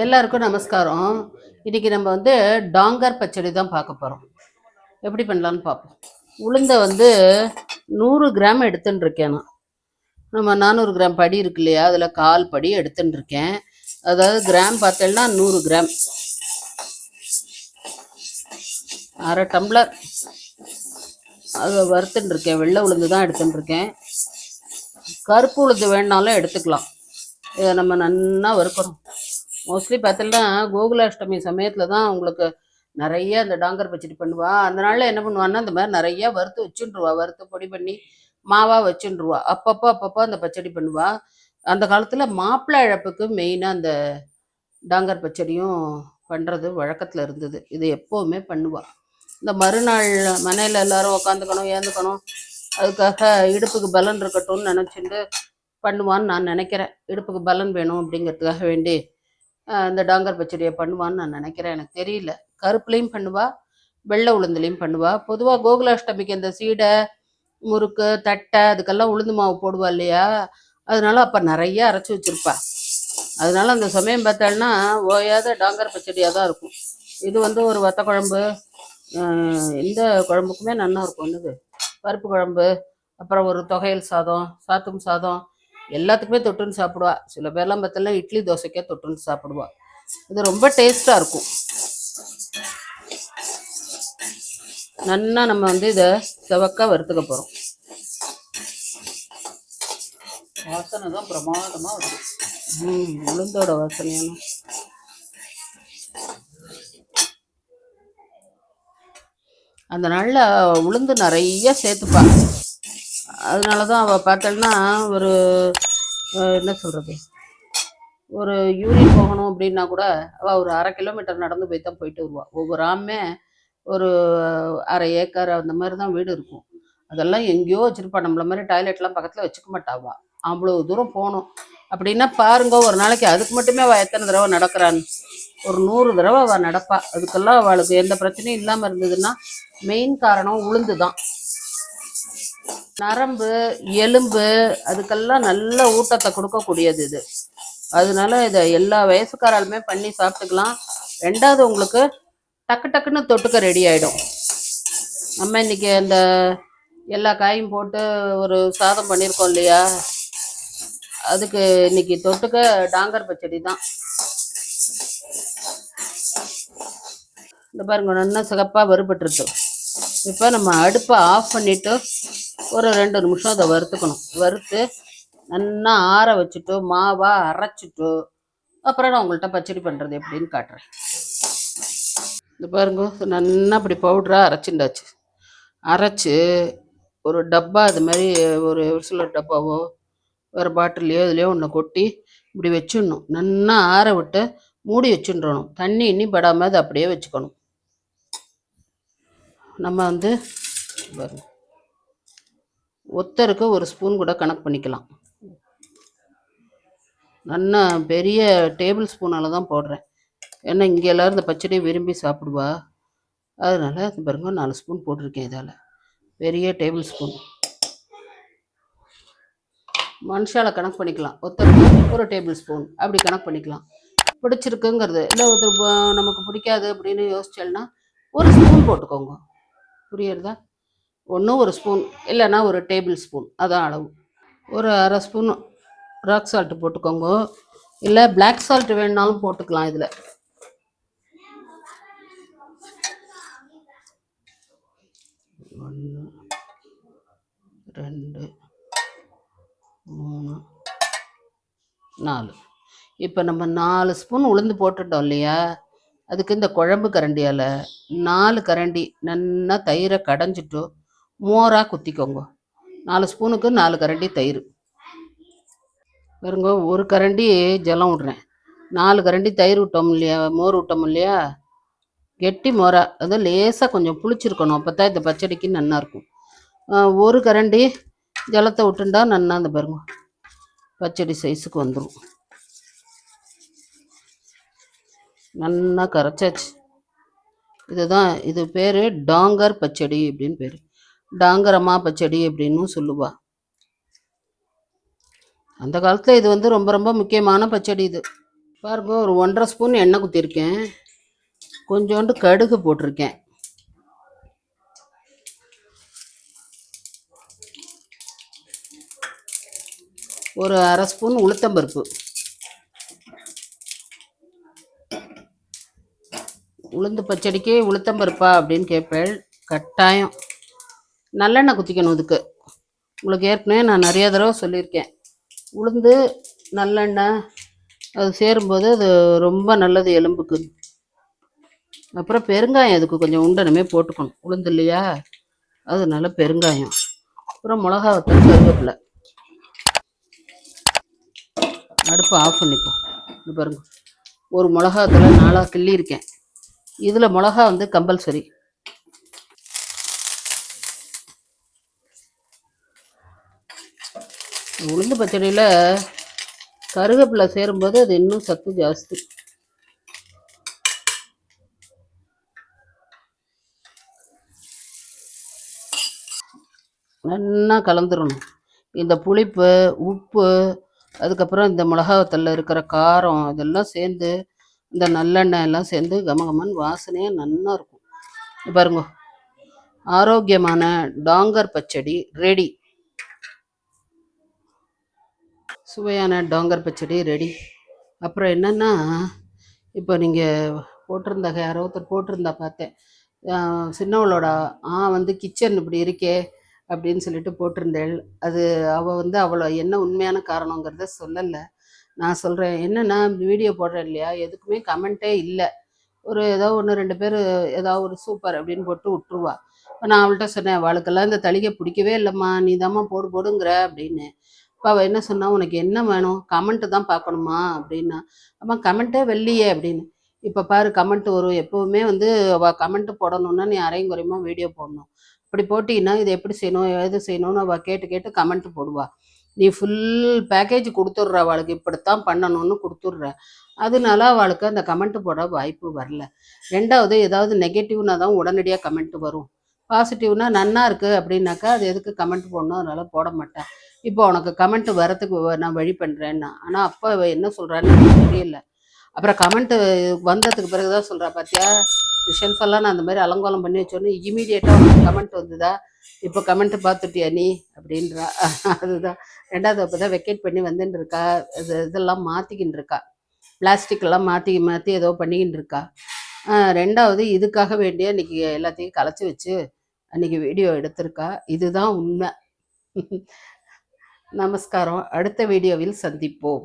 எல்லாருக்கும் நமஸ்காரம். இன்னைக்கு நம்ம வந்து டாங்கர் பச்சடி தான் பார்க்க போகிறோம் எப்படி பண்ணலான்னு பார்ப்போம். உளுந்தை வந்து நூறு கிராம் எடுத்துன்னு இருக்கேன் நான். நம்ம நானூறு கிராம் படி இருக்கு இல்லையா? அதில் கால் படி எடுத்துன்னு இருக்கேன். அதாவது கிராம் பார்த்தேன்னா நூறு கிராம். அரை டம்ளர். அதை வறுத்துன்னு இருக்கேன். வெள்ளை உளுந்து தான் எடுத்துன்னு இருக்கேன். கருப்பு உளுந்து வேணாலும் எடுத்துக்கலாம். இதை நம்ம நன்னா வறுக்கணும். மோஸ்ட்லி பார்த்தீங்கன்னா கோகுலாஷ்டமி சமயத்தில் தான் உங்களுக்கு நிறைய அந்த டாங்கர் பச்சடி பண்ணுவா. அந்த நாளில் என்ன பண்ணுவான்னா இந்த மாதிரி நிறைய வறுத்து வச்சுருவா. வறுத்து பொடி பண்ணி மாவாக வச்சுருவா. அப்பப்போ அப்பப்போ அந்த பச்சடி பண்ணுவா. அந்த காலத்தில் மாப்பிள்ளை இழப்புக்கு மெயினாக அந்த டாங்கர் பச்சடியும் பண்ணுறது வழக்கத்தில் இருந்தது. இது எப்போவுமே பண்ணுவா. இந்த மறுநாள் மனையில் எல்லாரும் உக்காந்துக்கணும் ஏந்துக்கணும். அதுக்காக இடுப்புக்கு பலன் இருக்கட்டும்னு நினச்சிட்டு பண்ணுவான்னு நான் நினைக்கிறேன். இடுப்புக்கு பலன் வேணும் அப்படிங்கிறதுக்காக வேண்டி இந்த டாங்கர் பச்சடியை பண்ணுவான்னு நான் நினைக்கிறேன். எனக்கு தெரியல. கருப்புலையும் பண்ணுவா வெள்ளை உளுந்துலையும் பண்ணுவா. பொதுவாக கோகுலாஷ்டமிக்கு இந்த சீடை முறுக்கு தட்டை அதுக்கெல்லாம் உளுந்து மாவு போடுவா இல்லையா? அதனால அப்போ நிறைய அரைச்சி வச்சுருப்பா. அதனால அந்த சமயம் பார்த்தாள்னா ஓயாத டாங்கர் பச்சடியாக தான் இருக்கும். இது வந்து ஒரு வத்த குழம்பு. இந்த குழம்புக்குமே நல்லா இருக்கும். என்னது? பருப்பு குழம்பு அப்புறம் ஒரு தொகையல் சாதம் சாத்தும் சாதம் எல்லாத்துக்குமே தொட்டுன்னு சாப்பிடுவா. சில பேர்லாம் பார்த்தீங்கன்னா இட்லி தோசைக்கே தொட்டுன்னு சாப்பிடுவா. இது ரொம்ப டேஸ்ட்டாக இருக்கும். நன்னா நம்ம வந்து இதை செவக்க வறுத்துக்க போகிறோம் வாசனை தான் பிரமாதமாக வருது. ம் உளுந்தோட வாசனையான. அந்த நாளில் உளுந்து நிறைய சேர்த்துப்பா. அதனால தான் அவள் பார்த்தோன்னா ஒரு என்ன சொல்கிறது ஒரு யூரின் போகணும் அப்படின்னா கூட அவள் ஒரு அரை கிலோமீட்டர் நடந்து போய் தான் போயிட்டு வருவாள் ஒவ்வொரு ஆமே ஒரு அரை ஏக்கர் அந்த மாதிரி தான் வீடு இருக்கும். அதெல்லாம் எங்கேயோ வச்சுருப்பா. நம்மள மாதிரி டாய்லெட்லாம் பக்கத்தில் வச்சுக்க மாட்டாவா அவ்வளோ தூரம் போகணும். அப்படின்னா பாருங்க ஒரு நாளைக்கு அதுக்கு மட்டுமே அவள் எத்தனை தடவை நடக்கிறான்னு ஒரு நூறு தடவை அவள் நடப்பா. அதுக்கெல்லாம் அவளுக்கு எந்த பிரச்சனையும் இல்லாமல் இருந்ததுன்னா மெயின் காரணம் உளுந்து தான் நரம்பு எலும்பு அதுக்கெல்லாம் நல்ல ஊட்டத்தை கொடுக்கக்கூடியது இது. அதனால இதை எல்லா வயசுக்காராலுமே பண்ணி சாப்பிட்டுக்கலாம். ரெண்டாவது உங்களுக்கு டக்கு டக்குன்னு தொட்டுக்க ரெடி ஆயிடும். நம்ம இன்னைக்கு அந்த எல்லா காயும் போட்டு ஒரு சாதம் பண்ணியிருக்கோம் இல்லையா? அதுக்கு இன்னைக்கு தொட்டுக்க டாங்கர் பச்சடி தான். இந்த பாருங்க நல்லா சிகப்பாக வறுபட்டுருச்சு இப்போ நம்ம அடுப்பை ஆஃப் பண்ணிட்டு ஒரு ரெண்டு நிமிஷம் அதை வறுத்துக்கணும். வறுத்து நல்லா ஆற வச்சுட்டு மாவா அரைச்சிட்டு அப்புறம் நான் உங்கள்கிட்ட பச்சடி பண்ணுறது எப்படின்னு காட்டுறேன். இந்த பாருங்க நல்லா இப்படி பவுடராக அரைச்சிண்டாச்சு அரைச்சி ஒரு டப்பா அது மாதிரி ஒரு ஒரு சில டப்பாவோ வேறு பாட்டிலையோ இதுலையோ ஒன்று கொட்டி இப்படி வச்சிடணும். நல்லா ஆற விட்டு மூடி வச்சுன்றணும் தண்ணி இன்னி படாமல் அதை அப்படியே வச்சுக்கணும். நம்ம வந்து பாருங்க. ஒத்தருக்கு ஒரு ஸ்பூன் கூட கணக்கு பண்ணிக்கலாம். நல்லா பெரிய டேபிள் ஸ்பூனால தான் போடுறேன். ஏன்னா இங்கே எல்லோரும் இந்த பச்சடியை விரும்பி சாப்பிடுவா. அதனால் அது பாருங்க நாலு ஸ்பூன் போட்டிருக்கேன் இதால். பெரிய டேபிள் ஸ்பூன். மனுஷால கணக்கு பண்ணிக்கலாம். ஒருத்தருக்கு ஒரு டேபிள் ஸ்பூன். அப்படி கணக்கு பண்ணிக்கலாம். பிடிச்சிருக்குங்கிறது. இல்லை ஒருத்தர் நமக்கு பிடிக்காது அப்படின்னு யோசிச்சேன்னா ஒரு ஸ்பூன் போட்டுக்கோங்க. புரியுறதா? ஒன்று ஒரு ஸ்பூன் இல்லைன்னா ஒரு டேபிள் ஸ்பூன் அதான் அளவு. ஒரு அரை ஸ்பூன் ராக் சால்ட்டு போட்டுக்கோங்க. இல்லை பிளாக் சால்ட் வேணுனாலும் போட்டுக்கலாம் இதில். ஒன்று ரெண்டு மூணு நாலு. இப்போ நம்ம நாலு ஸ்பூன் உளுந்து போட்டுட்டோம் இல்லையா? அதுக்கு இந்த குழம்பு கரண்டியால் நாலு கரண்டி நல்லா தயிரை கடைஞ்சிட்டு மோராக குத்திக்கோங்க. நாலு ஸ்பூனுக்கு நாலு கரண்டி தயிர். பாருங்க ஒரு கரண்டி ஜலம் விட்றேன். நாலு கரண்டி தயிர் விட்டோம் இல்லையா? மோர் விட்டோம் இல்லையா? கெட்டி மோரா. அது லேசாக கொஞ்சம் புளிச்சிருக்கணும். அப்போ தான் இந்த பச்சடிக்கு நல்லாயிருக்கும் ஒரு கரண்டி ஜலத்தை விட்டுண்டா நன்னா அந்த பாருங்க பச்சடி சைஸுக்கு வந்துடும் நல்லா கரைச்சாச்சு. இதுதான் இது பேர் டாங்கர் பச்சடி அப்படின்னு பேர். டாங்கரமா பச்சடி அப்படின்னு சொல்லுவா. அந்த காலத்தில் இது வந்து ரொம்ப ரொம்ப முக்கியமான பச்சடி இது. பாருங்க ஒரு ஒன்றரை ஸ்பூன் எண்ணெய் குத்திருக்கேன். கொஞ்சோண்டு கடுகு போட்டிருக்கேன். ஒரு அரை ஸ்பூன் உளுத்தம்பருப்பு. உளுந்து பச்சடிக்கு உளுத்தம்பருப்பா அப்படின்னு கேட்பேன் கட்டாயம். நல்லெண்ணெய் குத்திக்கணும் இதுக்கு. உங்களுக்கு ஏற்கனவே நான் நிறைய தடவை சொல்லியிருக்கேன். உளுந்து நல்லெண்ணெய் அது சேரும்போது அது ரொம்ப நல்லது எலும்புக்கு. அப்புறம் பெருங்காயம் அதுக்கு கொஞ்சம் உண்டனமே போட்டுக்கணும். உளுந்து இல்லையா? அதனால பெருங்காயம். அப்புறம் மிளகா வத்தல் கருவேப்பிலை. அடுப்பை ஆஃப் பண்ணிப்போம். இது பாருங்க. ஒரு மிளகா நாளாக நாலாக கிள்ளி இருக்கேன் இதில் மிளகா வந்து கம்பல்சரி உளுந்து பச்சடியில் கருவேப்பிலை சேரும்போது அது இன்னும் சத்து ஜாஸ்தி. நல்லா கலந்துடணும் இந்த புளிப்பு உப்பு அதுக்கப்புறம் இந்த மிளகாவத்தல்ல இருக்கிற காரம் இதெல்லாம் சேர்ந்து இந்த நல்லெண்ணெய் எல்லாம் சேர்ந்து கமகமன் வாசனையாக நல்லா இருக்கும். பாருங்க. ஆரோக்கியமான டாங்கர் பச்சடி ரெடி சுவையான டோங்கர் பச்சடி ரெடி. அப்புறம் என்னென்னா இப்போ நீங்கள் போட்டிருந்தாங்க யாரோ ஒருத்தர் போட்டிருந்தா பார்த்தேன். சின்னவளோட ஆ வந்து கிச்சன் இப்படி இருக்கே அப்படின்னு சொல்லிட்டு போட்டிருந்தேள். அது அவள் வந்து அவளை என்ன உண்மையான காரணங்கிறத சொல்லலை. நான் சொல்கிறேன் என்னென்னா வீடியோ போடுறேன் இல்லையா? எதுக்குமே கமெண்ட்டே இல்லை. ஒரு ஏதோ ஒன்று ரெண்டு பேர் ஏதாவது ஒரு சூப்பர் அப்படின்னு போட்டு விட்டுருவா. இப்போ நான் அவள்கிட்ட சொன்னேன் அவளுக்கெல்லாம் இந்த தளிகை பிடிக்கவே இல்லைம்மா. நீ போடு போடுங்கிற அப்படின்னு. இப்போ அவள் என்ன சொன்னா உனக்கு என்ன வேணும்? கமெண்ட்டு தான் பார்க்கணுமா? அப்படின்னா அம்மா கமெண்ட்டே வெள்ளியே அப்படின்னு. இப்போ பாரு கமெண்ட் வரும் எப்போவுமே வந்து அவள் கமெண்ட் போடணும்னா நீ அரையும் குறையுமா வீடியோ போடணும்? அப்படி போட்டின்னா இது எப்படி செய்யணும்? எது செய்யணும்னு அவள் கேட்டு கேட்டு கமெண்ட் போடுவா. நீ ஃபுல் பேக்கேஜ் கொடுத்துட்ற அவளுக்கு. இப்படித்தான் பண்ணணும்னு கொடுத்துட்ற. அதனால அவளுக்கு அந்த கமெண்ட் போட வாய்ப்பு வரல. ரெண்டாவது ஏதாவது நெகட்டிவ்னா தான் உடனடியாக கமெண்ட் வரும். பாசிட்டிவ்னா நன்னா இருக்கு அப்படின்னாக்கா அது எதுக்கு கமெண்ட் போடணும்? அதனால போட மாட்டேன். இப்போ உனக்கு கமெண்ட் வரத்துக்கு வ- நான் வழி பண்ணுறேன்னா ஆனால் அப்போ என்ன சொல்கிறான்னு எனக்கு தெரியல. அப்புறம் கமெண்ட் வந்ததுக்கு பிறகு தான் சொல்கிறா பார்த்தியா ஷெல்ஃப் எல்லாம் நான் அந்த மாதிரி அலங்கோலம் பண்ணி வச்சோன்னே இமீடியட்டாக உனக்கு கமெண்ட் வந்துதா? இப்போ கமெண்ட் பார்த்துட்டியா நீ? அப்படின்றா. அதுதான். ரெண்டாவது அப்போ தான் வெக்கேட் பண்ணி வந்துன்னு இருக்கா இது இதெல்லாம் மாற்றிக்கின்னு இருக்கா பிளாஸ்டிக் எல்லாம் மாற்றி மாற்றி ஏதோ பண்ணிக்கின்னு இருக்கா ரெண்டாவது இதுக்காக வேண்டிய இன்னைக்கு எல்லாத்தையும் கலைச்சி வச்சு அன்னைக்கு வீடியோ எடுத்திருக்கா? இதுதான் உண்மை. நமஸ்காரம். அடுத்த வீடியோவில் சந்திப்போம்.